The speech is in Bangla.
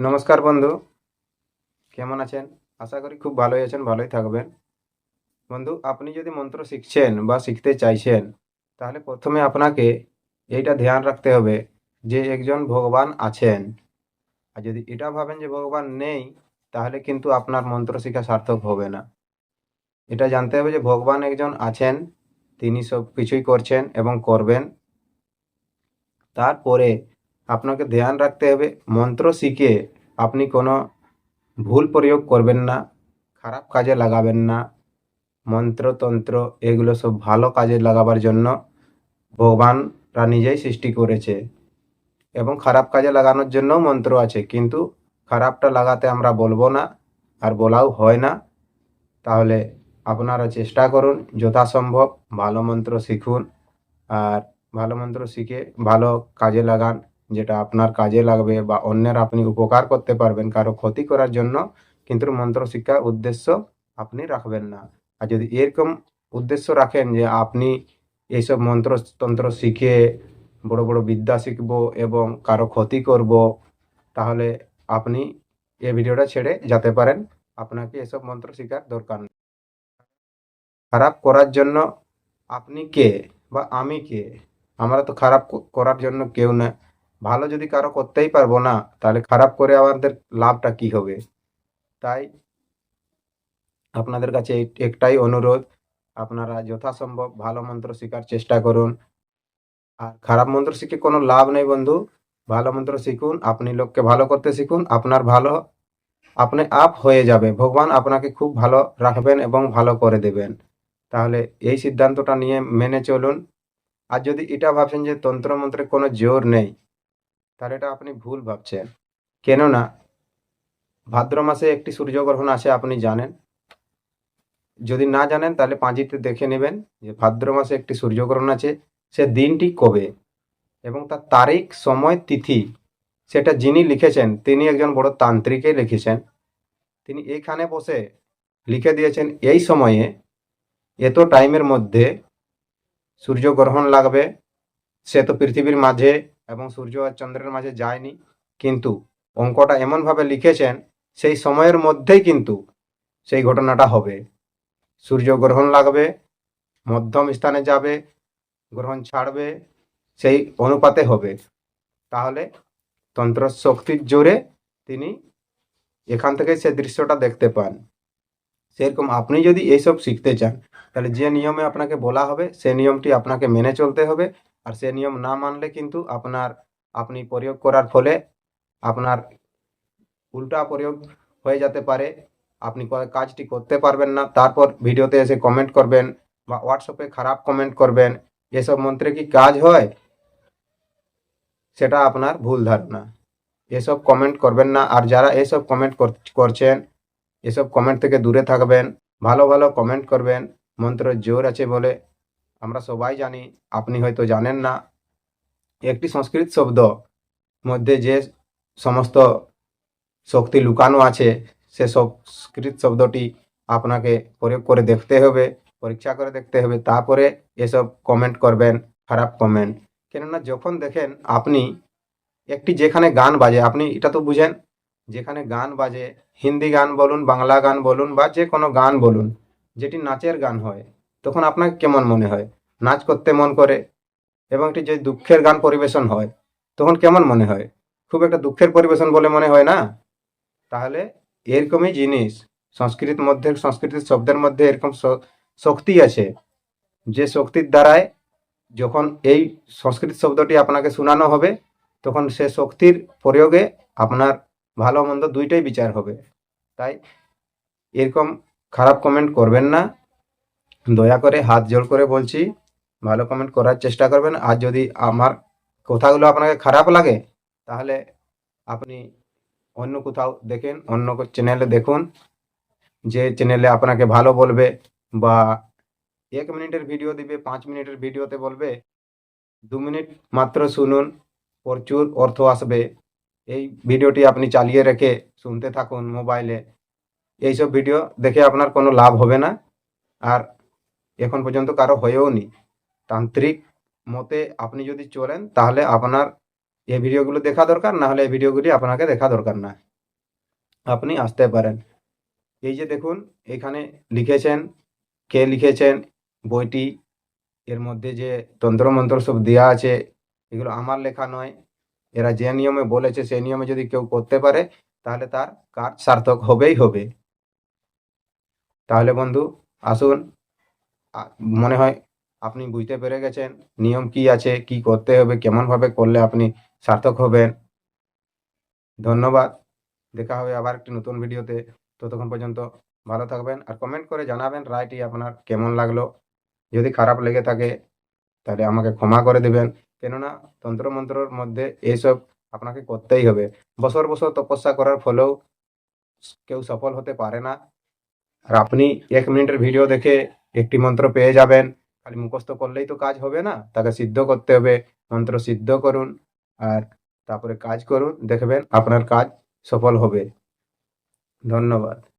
নমস্কার বন্ধু। কেমন আছেন? আশা করি খুব ভালোই আছেন, ভালোই থাকবেন। বন্ধু, আপনি যদি মন্ত্র শিখছেন বা শিখতে চাইছেন, তাহলে প্রথমে আপনাকে এইটা ধ্যান রাখতে হবে যে একজন ভগবান আছেন। আর যদি এটা ভাবেন যে ভগবান নেই, তাহলে কিন্তু আপনার মন্ত্র শিক্ষা সার্থক হবে না। এটা জানতে হবে যে ভগবান একজন আছেন, তিনি সব কিছুই করছেন এবং করবেন। তারপরে আপনাকে ধ্যান রাখতে হবে। মন্ত্র শিখে আপনি কোনো ভুল প্রয়োগ করবেন না, খারাপ কাজে লাগাবেন না। মন্ত্রতন্ত্র এগুলো সব ভালো কাজে লাগাবার জন্য ভগবানরা নিজেই সৃষ্টি করেছে। এবং খারাপ কাজে লাগানোর জন্যও মন্ত্র আছে, কিন্তু খারাপটা লাগাতে আমরা বলব না আর বলাও হয় না। তাহলে আপনারা চেষ্টা করুন, যথাসম্ভব ভালো মন্ত্র শিখুন আর ভালো মন্ত্র শিখে ভালো কাজে লাগান। যেটা আপনার কাজে লাগবে বা অন্যের আপনি উপকার করতে পারবেন, কারও ক্ষতি করার জন্য কিন্তু মন্ত্র শিক্ষা উদ্দেশ্য আপনি রাখবেন না। আর যদি এরকম উদ্দেশ্য রাখেন যে আপনি এইসব মন্ত্র তন্ত্র শিখে বড় বড় বিদ্যা শিখব এবং কারও ক্ষতি করব, তাহলে আপনি এই ভিডিওটা ছেড়ে যেতে পারেন। আপনাকে এসব মন্ত্র শেখার দরকার নেই। খারাপ করার জন্য আপনি কে বা আমি কে? আমরা তো খারাপ করার জন্য কেউ না। ভালো যদি কারও করতেই পারব না, তাহলে খারাপ করে আমাদের লাভটা কি হবে? তাই আপনাদের কাছে একটাই অনুরোধ, আপনারা যথাসম্ভব ভালো মন্ত্র শেখার চেষ্টা করুন। আর খারাপ মন্ত্র শিখে কোনো লাভ নেই বন্ধু, ভালো মন্ত্র শিখুন, আপনি লোককে ভালো করতে শিখুন, আপনার ভালো, আপনি আপ হয়ে যাবে। ভগবান আপনাকে খুব ভালো রাখবেন এবং ভালো করে দেবেন। তাহলে এই সিদ্ধান্তটা নিয়ে মেনে চলুন। আর যদি এটা ভাবছেন যে তন্ত্রমন্ত্রে কোনো জোর নেই তাহলে এটা আপনি ভুল ভাবছেন। কেননা ভাদ্র মাসে একটি সূর্যগ্রহণ আছে আপনি জানেন। যদি না জানেন, তাহলে পাঁজিতে দেখে নেবেন যে ভাদ্র মাসে একটি সূর্যগ্রহণ আছে, সে দিনটি কবে? এবং তার তারিখ, সময়, তিথি, সেটা যিনি লিখেছেন, তিনি একজন বড় তান্ত্রিকে লিখেছেন। তিনি এইখানে বসে লিখে দিয়েছেন, এই সময়ে এত টাইমের মধ্যে সূর্যগ্রহণ লাগবে, সে তো পৃথিবীর মাঝে এবং সূর্য আর চন্দ্রের মাঝে যায়নি। কিন্তু অঙ্কটা এমনভাবে লিখেছেন, সেই সময়ের মধ্যেই কিন্তু সেই ঘটনাটা হবে। সূর্য গ্রহণ লাগবে, মধ্যম স্থানে যাবে, গ্রহণ ছাড়বে, সেই অনুপাতে হবে। তাহলে তন্ত্র শক্তির জোরে তিনি এখান থেকে সে দৃশ্যটা দেখতে পান। সেরকম আপনি যদি এইসব শিখতে চান তাহলে যে নিয়মে আপনাকে বলা হবে সে নিয়মটি আপনাকে মেনে চলতে হবে। আর সে নিয়ম না মানলে কিন্তু আপনার, আপনি প্রয়োগ করার ফলে আপনার উল্টা প্রয়োগ হয়ে যেতে পারে। আপনি কাজটি করতে পারবেন না। তারপর ভিডিওতে এসে কমেন্ট করবেন বা হোয়াটসঅ্যাপে খারাপ কমেন্ট করবেন। এসব মন্ত্রে কি কাজ হয়? সেটা আপনার ভুল ধারণা। এসব কমেন্ট করবেন না। আর যারা এসব কমেন্ট করছেন, এসব কমেন্ট থেকে দূরে থাকবেন। ভালো ভালো কমেন্ট করবেন। মন্ত্রের জোর আছে বলে আমরা সবাই জানি, আপনি হয়তো জানেন না। একটি সংস্কৃত শব্দ মধ্যে যে সমস্ত শক্তি লুকানো আছে, সে সংস্কৃত শব্দটি আপনাকে প্রয়োগ করে দেখতে হবে, পরীক্ষা করে দেখতে হবে, তারপরে এসব কমেন্ট করবেন, খারাপ কমেন্ট কেননা যখন দেখেন আপনি একটি যেখানে গান বাজে, আপনি এটা তো বুঝেন, যেখানে গান বাজে, হিন্দি গান বলুন, বাংলা গান বলুন, বা যে কোনো গান বলুন যেটি নাচের গান হয়, তখন আপনাকে কেমন মনে হয়? নাচ করতে মন করে এবং একটি যে দুঃখের গান পরিবেশন হয়, তখন কেমন মনে হয়? খুব একটা দুঃখের পরিবেশন বলে মনে হয় না? তাহলে এরকমই জিনিস সংস্কৃত মধ্যে, সংস্কৃতির শব্দের মধ্যে এরকম শক্তি আছে, যে শক্তির দ্বারায় যখন এই সংস্কৃত শব্দটি আপনাকে শোনানো হবে, তখন সে শক্তির প্রয়োগে আপনার ভালো মন্দ দুইটাই বিচার হবে। তাই এরকম খারাপ কমেন্ট করবেন না। দয়া করে হাত জোর করে বলছি, ভালো কমেন্ট করার চেষ্টা করবেন। আর যদি আমার কথাগুলো আপনাকে খারাপ লাগে, তাহলে আপনি অন্য কোথাও দেখেন, অন্য চ্যানেলে দেখুন। যে চ্যানেলে আপনাকে ভালো বলবে বা এক মিনিটের ভিডিও দিবে, পাঁচ মিনিটের ভিডিওতে বলবে, দু মিনিট মাত্র শুনুন, প্রচুর অর্থ আসবে। এই ভিডিওটি আপনি চালিয়ে রেখে শুনতে থাকুন মোবাইলে। এইসব ভিডিও দেখে আপনার কোনো লাভ হবে না। আর এখন পর্যন্ত কারও হয়েও নি। তান্ত্রিক মতে আপনি যদি চলেন, তাহলে আপনার এই ভিডিওগুলো দেখা দরকার, না হলে এই ভিডিওগুলি আপনাকে দেখা দরকার না। আপনি আসতে পারেন। এই যে দেখুন, এখানে লিখেছেন, কে লিখেছেন, বইটি, এর মধ্যে যে তন্ত্রমন্ত্র সব দেওয়া আছে, এগুলো আমার লেখা নয়। এরা যে নিয়মে বলেছে, সেই নিয়মে যদি কেউ করতে পারে, তাহলে তার কাজ সার্থক হবেই হবে। তাহলে বন্ধু, আসুন। মনে হয় আপনি বুঝতে পেরে গেছেন নিয়ম কি আছে, কি করতে হবে কেমন ভাবে করলে আপনি সার্থক হবেন। ধন্যবাদ। দেখা হবে আবার একটি নতুন ভিডিওতে। ততক্ষণ পর্যন্ত ভালো থাকবেন আর কমেন্ট করে জানাবেন রায়টি আপনার কেমন লাগল। যদি খারাপ লেগে থাকে, তাহলে আমাকে ক্ষমা করে দেবেন। কেননা তন্ত্রমন্ত্রর মধ্যে এইসব আপনাকে করতেই হবে। বছর বছর তপস্যা করার ফলেও কেউ সফল হতে পারে না। আর আপনি এক মিনিটের ভিডিও দেখে একটি মন্ত্র পেয়ে যাবেন। খালি মুখস্থ করলেই তো কাজ হবে না। তাকে সিদ্ধ করতে হবে। মন্ত্র সিদ্ধ করুন আর তারপরে কাজ করুন। দেখবেন আপনার কাজ সফল হবে। ধন্যবাদ।